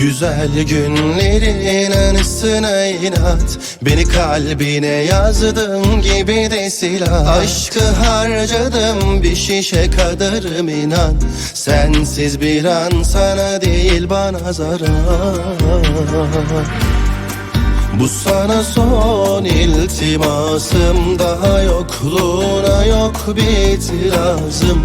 Güzel günlerin anısına inat. Beni kalbine yazdım gibi de silah. Aşkı harcadım bir şişe kadarım inan Sensiz bir an sana değil bana zarar. Bu sana son iltimasım. Daha yokluğuna yok bir itirazım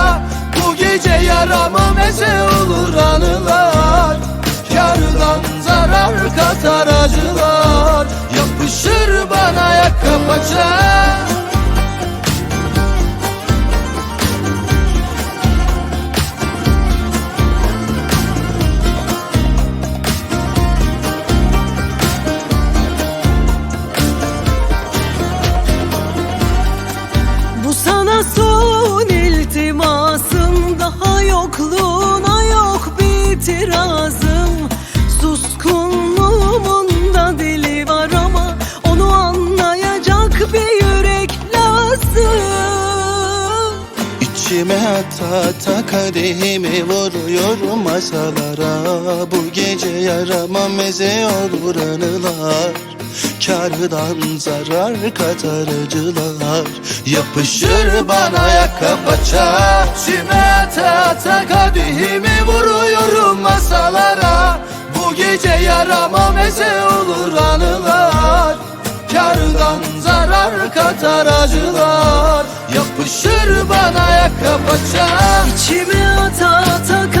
Gece yarama meze olur anılar. Kardan zarar katar acılar. Yapışır bana yaka paça itirazım. Suskunluğumun da dili var ama Onu anlayacak bir yürek lazım. İçime ata ata kadehimi vuruyorum masalara. Bu gece yarama meze olur anılar Kardan zarar katar acılar Yapışır bana yaka paça İçime ata kadehimi vuruyorum masalara. Bu gece yarama meze olur anılar. Kardan zarar katar acılar. Yapışır bana yaka paça İçime ata ata